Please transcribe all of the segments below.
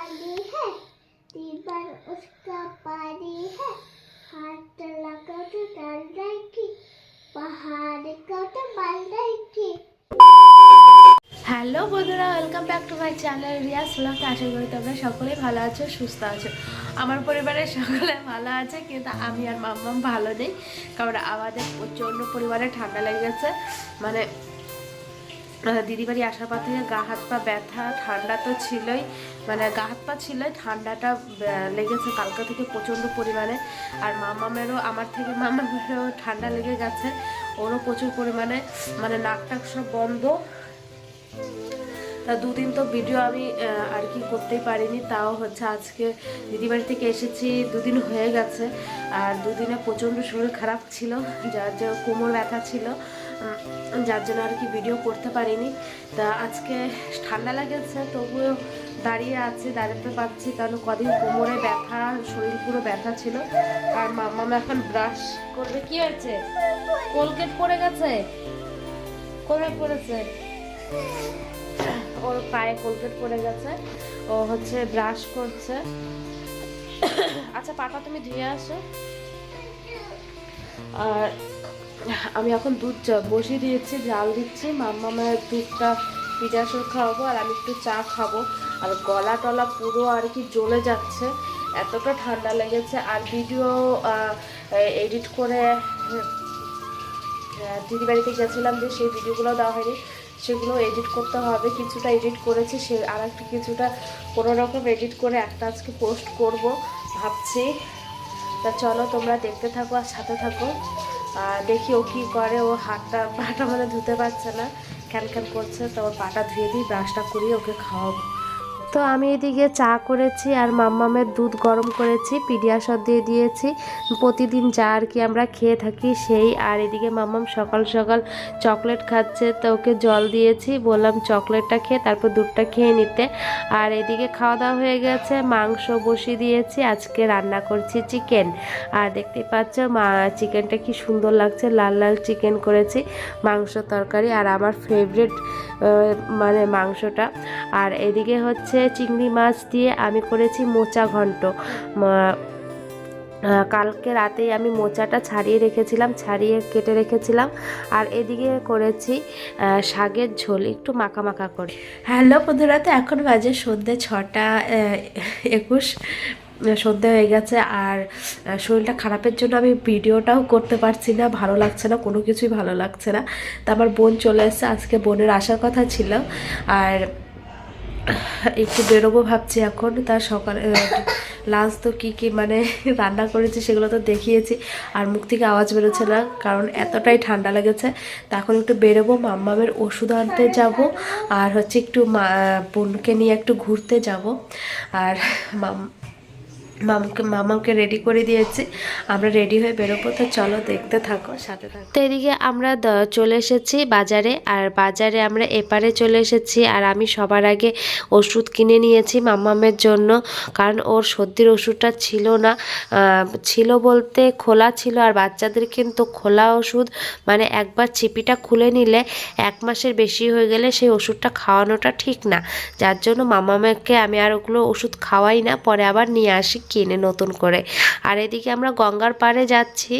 पानी है दीवार उसका पानी है हाथ लगा तो डाल जाएगी पहाड़ का तो बन जाएगी হ্যালো বন্ধুরা welcome back to my channel Riya সুলাকে আশা করি তোমরা সকলেই ভালো আছো সুস্থ আছো আমার পরিবারের সকলে ভালো আছে কিন্তু আমি আর মাম্মাম ভালো নেই কারণ আমাদের প্রচণ্ড পরিমাণে ঠান্ডা লেগে গেছে মানে আহ, দিদি বাড়ি আসার পর থেকে গা হাত পা ব্যথা ঠান্ডা তো ছিলই। মানে গা হাত পা ছিলই ঠান্ডাটা লেগেছে কালকে থেকে প্রচণ্ড পরিমাণে। আর মামামেরও আমার থেকে মামামেরও ঠান্ডা লেগে গেছে। ওরও প্রচুর পরিমাণে মানে নাক টাক সব বন্ধ। তা দুদিন তো ভিডিও আমি আর কি করতেই পারিনি। তাও হচ্ছে আজকে দিদিবাড়ি থেকে এসেছি দুদিন হয়ে গেছে। আর দুদিনে প্রচণ্ড শরীর খারাপ ছিল যার যে কোমর ব্যথা ছিল। যার জন্য আর কি ভিডিও করতে পারিনি। তা আজকে ঠান্ডা লেগেছে, তবুও দাঁড়িয়ে আছি, দাঁড়াতে পারছি, কারণ কদিন কোমরে ব্যথা, শরীর পুরো ব্যথা ছিল। আর মাম্মা এখন ব্রাশ করবে। কি হয়েছে? কোলগেট পড়ে গেছে? কোথায় পড়েছে? ওর পায়ে কোলগেট পড়ে গেছে। ও হচ্ছে ব্রাশ করছে। আচ্ছা পাটা তুমি ধুয়ে আসো। আর আমি এখন দুধ বসিয়ে দিয়েছি, জাল দিচ্ছি। মাম্মা মায়ের দুধটা পিজাসর খাওয়াবো আর আমি একটু চা খাব। আর গলা টলা পুরো আর কি জ্বলে যাচ্ছে, এতটা ঠান্ডা লেগেছে। আর ভিডিও এডিট করে দিদি বাড়িতে গেছিলাম যে সেই ভিডিওগুলো দেওয়া হয়নি, সেগুলো এডিট করতে হবে। কিছুটা এডিট করেছি, সে আর একটা কিছুটা কোনো রকম এডিট করে একটা আজকে পোস্ট করব, ভাবছি। তা চলো তোমরা দেখতে থাকো আর সাথে থাকো। দেখি ও কী করে, ও হাতটা, পাটা মানে ধুতে পারছে না ক্যান ক্যান করছে, তো ওর পাটা ধুয়ে দিই, ব্রাশটা করিয়ে ওকে খাওয়াবো। তো আমি এদিকে চা করেছি আর মাম্মামের দুধ গরম করেছি পিডিয়াসর দিয়ে দিয়েছি। প্রতিদিন যা আর কি আমরা খেয়ে থাকি সেই। আর এদিকে মাম্মাম সকাল সকাল চকলেট খাচ্ছে, তো ওকে জল দিয়েছি, বললাম চকলেটটা খেয়ে তারপর দুধটা খেয়ে নিতে। আর এদিকে খাওয়া দাওয়া হয়ে গেছে, মাংস বসিয়ে দিয়েছি, আজকে রান্না করছি চিকেন। আর দেখতে পাচ্ছ মা, চিকেনটা কি সুন্দর লাগছে, লাল লাল চিকেন করেছি, মাংস তরকারি আর আমার ফেভারিট মানে মাংসটা। আর এদিকে হচ্ছে চিংড়ি মাছ দিয়ে আমি করেছি মোচা ঘন্ট। কালকে রাতেই আমি মোচাটা ছাড়িয়ে রেখেছিলাম, ছাড়িয়ে কেটে রেখেছিলাম। আর এদিকে করেছি শাকের ঝোল, একটু মাখা মাখা করে। হ্যালো বন্ধুরা, তো এখন বাজে সন্ধ্যে ছটা একুশ সন্ধে হয়ে গেছে। আর শরীরটা খারাপের জন্য আমি ভিডিওটাও করতে পারছি না, ভালো লাগছে না, কোনো কিছুই ভালো লাগছে না। তা আমার বোন চলে এসেছে, আজকে বোনের আসার কথা ছিল। আর একটু বেরোবো ভাবছি এখন। তার সকালে লাঞ্চ তো কী কী মানে রান্না করেছি সেগুলো তো দেখিয়েছি। আর মুখ থেকে আওয়াজ বেরোচ্ছে না, কারণ এতটাই ঠান্ডা লেগেছে। তা এখন একটু বেরোবো, মাম্মামের ওষুধ আনতে যাব। আর হচ্ছে একটু মা, বোনকে নিয়ে একটু ঘুরতে যাব। আর মাম মামাকে মামাকে রেডি করে দিয়েছি। আমরা রেডি হয়ে বেরোবো, তো চলো দেখতে থাকো, সাথে থাকো। তো এদিকে আমরা চলে এসেছি বাজারে, আর বাজারে আমরা এপারে চলে এসেছি, আর আমি সবার আগে ওষুধ কিনে নিয়েছি মামামের জন্য, কারণ ওর সর্দির ওষুধটা ছিল না। ছিল বলতে খোলা ছিল, আর বাচ্চাদের কিন্তু খোলা ওষুধ মানে একবার চিপিটা খুলে নিলে এক মাসের বেশি হয়ে গেলে সেই ওষুধটা খাওয়ানোটা ঠিক না। যার জন্য মামামাকে আমি আর ওগুলো ওষুধ খাওয়াই না, পরে আবার নিয়ে আসি কিনে নতুন করে। আর এদিকে আমরা গঙ্গার পাড়ে যাচ্ছি।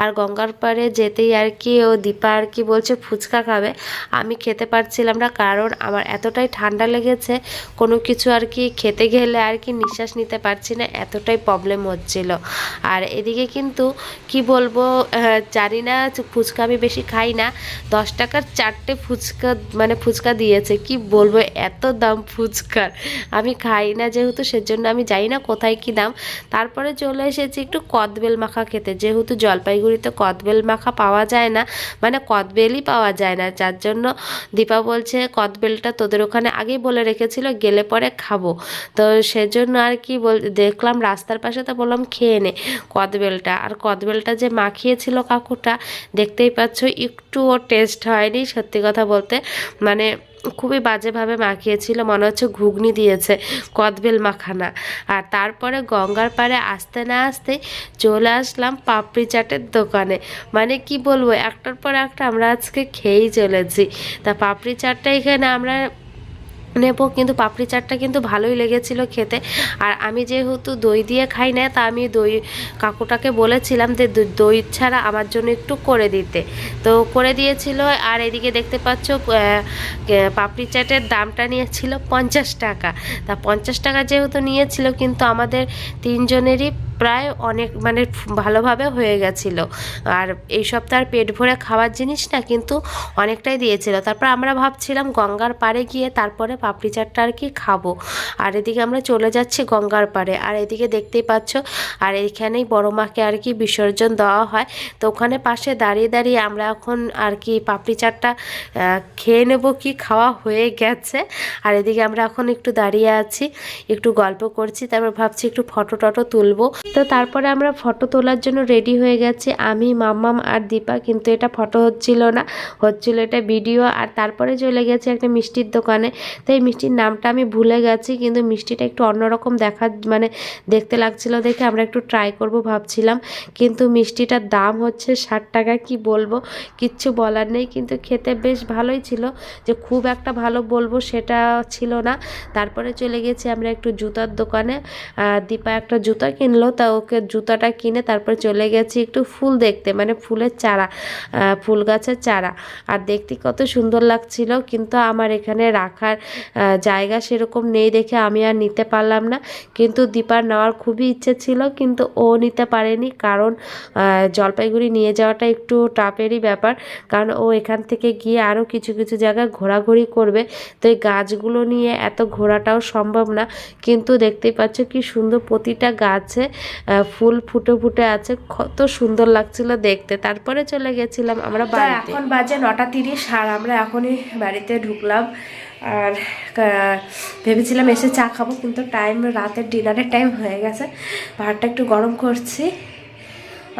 আর গঙ্গার পাড়ে যেতেই আর কি ও দীপা আর কি বলছে, ফুচকা খাবে। আমি খেতে পারছিলাম না কারণ আমার এতটাই ঠান্ডা লেগেছে, কোনো কিছু আর কি খেতে গেলে আর কি নিঃশ্বাস নিতে পারছি না, এতটাই প্রবলেম হচ্ছিল। আর এদিকে কিন্তু কি বলব জানি না ফুচকা আমি বেশি খাই না, দশ টাকার চারটে ফুচকা মানে ফুচকা দিয়েছে। কি বলব, এত দাম ফুচকার। আমি খাই না যেহেতু, সেজন্য আমি জানি না কোথায় কি দাম। তারপরে চলে এসেছি একটু কদবেল মাখা খেতে। যেহেতু জলপাইগুড়িতে কদবেল মাখা পাওয়া যায় না মানে কদবেলই পাওয়া যায় না, যার জন্য দীপা বলছে, কদবেলটা তোদের ওখানে আগেই বলে রেখেছিল, গেলে পরে খাব। তো সেজন্য আর কি বল দেখলাম রাস্তার পাশে তো বললাম, খেয়ে নে কদবেলটা। আর কদবেলটা যে মাখিয়েছিল কাকুটা, দেখতেই পাচ্ছ, একটুও টেস্ট হয়নি, সত্যি কথা বলতে। মানে খুবই বাজেভাবে মাখিয়েছিল, মনে হচ্ছে ঘুগনি দিয়েছে, কদবেল মাখানা। আর তারপরে গঙ্গার পাড়ে আসতে না আসতে চলে আসলাম পাপড়ি চাটের দোকানে। মানে কি বলব, একটার পর একটা আমরা আজকে খেয়েই চলেছি। তা পাপড়ি চাটটা এখানে আমরা নেব, কিন্তু পাপড়ি চাটটা কিন্তু ভালোই লেগেছিল খেতে। আর আমি যেহেতু দই দিয়ে খাই না, তা আমি দই, কাকুটাকে বলেছিলাম যে দই ছাড়া আমার জন্য একটু করে দিতে। তো করে দিয়েছিল, আর এদিকে দেখতে পাচ্ছ পাপড়ি চাটের দামটা নিয়েছিল পঞ্চাশ টাকা। তা পঞ্চাশ টাকা যেহেতু নিয়েছিল, কিন্তু আমাদের তিনজনেরই প্রায় অনেক মানে ভালোভাবে হয়ে গেছিল। আর এই সপ্তাহ পেট ভরে খাওয়ার জিনিস না কিন্তু অনেকটাই দিয়েছিল। তারপর আমরা ভাবছিলাম গঙ্গার পাড়ে গিয়ে তারপরে পাপড়ি চাটটা আর কি খাব। আর এদিকে আমরা চলে যাচ্ছি গঙ্গার পাড়ে। আর এদিকে দেখতেই পাচ্ছ, আর এইখানেই বড় মাকে আর কি বিসর্জন দেওয়া হয়। তো ওখানে পাশে দাঁড়িয়ে দাঁড়িয়ে আমরা এখন আর কি পাপড়ি চাটটা খেয়ে নেব কি খাওয়া হয়ে গেছে। আর এদিকে আমরা এখন একটু দাঁড়িয়ে আছি, একটু গল্প করছি, তারপর ভাবছি একটু ফটো টটো তুলবো। তো তারপরে আমরা ফটো তোলার জন্য রেডি হয়ে গেছি। আমি, মাম্মাম আর দীপা, কিন্তু এটা ফটো হচ্ছিল না। হচ্ছিল এটা ভিডিও আর তারপরে চলে গেছি একটা মিষ্টির দোকানে। তো এই মিষ্টির নামটা আমি ভুলে গেছি, কিন্তু মিষ্টিটা একটু অন্যরকম দেখা মানে দেখতে লাগছিল দেখে আমরা একটু ট্রাই করব ভাবছিলাম। কিন্তু মিষ্টিটার দাম হচ্ছে ষাট টাকা, কি বলব? কিচ্ছু বলার নেই, কিন্তু খেতে বেশ ভালোই ছিল। যে খুব একটা ভালো বলব সেটা ছিল না। তারপরে চলে গেছি আমরা একটু জুতার দোকানে। দীপা একটা জুতা কিনলো, তা ওকে জুতাটা কিনে তারপরে চলে গেছি একটু ফুল দেখতে মানে ফুলের চারা ফুল গাছের চারা। আর দেখতে কত সুন্দর লাগছিল, কিন্তু আমার এখানে রাখার জায়গা সেরকম নেই দেখে আমি আর নিতে পারলাম না। কিন্তু দীপার নেওয়ার খুবই ইচ্ছে ছিল, কিন্তু ও নিতে পারেনি কারণ জলপাইগুড়ি নিয়ে যাওয়াটা একটু টাফেরই ব্যাপার। কারণ ও এখান থেকে গিয়ে আরও কিছু কিছু জায়গায় ঘোরাঘুরি করবে। তো এই গাছগুলো নিয়ে এত ঘোরাটাও সম্ভব না। কিন্তু দেখতেই পাচ্ছ কি সুন্দর প্রতিটা গাছে ফুল ফুটে ফুটে আছে। কত সুন্দর লাগছিল দেখতে। তারপরে চলে গেছিলাম আমরা বাড়িতে। এখন বাজে নটা তিরিশ আর আমরা এখনই বাড়িতে ঢুকলাম। আর ভেবেছিলাম এসে চা খাব কিন্তু টাইম রাতের ডিনারের টাইম হয়ে গেছে। ভাতটা একটু গরম করছি।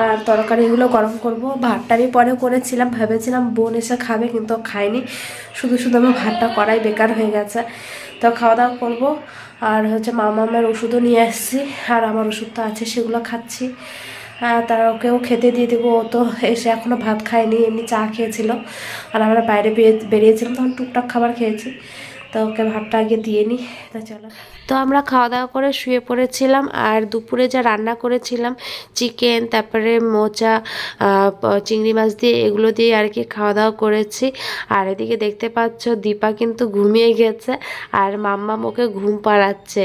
আর তরকারিগুলো গরম করব। ভাতটা আমি পরে করেছিলাম ভেবেছিলাম বোন এসে খাবে কিন্তু খাইনি শুধু শুধু আমার ভাতটা করাই বেকার হয়ে গেছে। তো খাওয়া দাওয়া করব। আর হচ্ছে মামামের ওষুধও নিয়ে আসছি, আর আমার ওষুধ তো আছে, সেগুলো খাচ্ছি। তার ওকেও খেতে দিয়ে দেবো, ও তো এসে এখনও ভাত খায়নি, এমনি চা খেয়েছিল। আর আমরা বাইরে বেরিয়ে- বেরিয়েছিলাম, তখন টুকটাক খাবার খেয়েছি। তো ওকে ভাতটা আগে দিয়ে নিই তা চলো। তো আমরা খাওয়া দাওয়া করে শুয়ে পড়েছিলাম আর দুপুরে যা রান্না করেছিলাম, চিকেন, তারপরে মোচা চিংড়ি মাছ দিয়ে এগুলো দিয়ে আর কি খাওয়া দাওয়া করেছি। আর এদিকে দেখতে পাচ্ছ দীপা কিন্তু ঘুমিয়ে গেছে আর মাম্মা ওকে ঘুম পাড়াচ্ছে।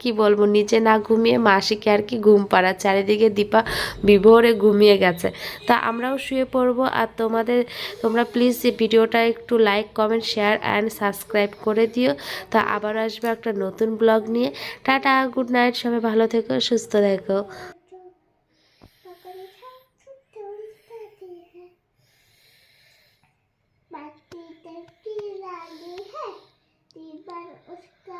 কি বলব নিচে না ঘুমিয়ে মাসিকে আর কি ঘুম পাড়াচ্ছে। আর এদিকে দীপা বিভোরে ঘুমিয়ে গেছে। তা আমরাও শুয়ে পড়ব আর তোমাদের, তোমরা প্লিজ ভিডিওটা একটু like, comment, share, and subscribe করে দিও। তা আবার আসবে একটা নতুন ব্লগ নিয়ে টাটা গুড নাইট সবাই ভালো থেকো সুস্থ থেকো पकड़े था तो उल्टाती है बाकी की रानी है दीवार उसका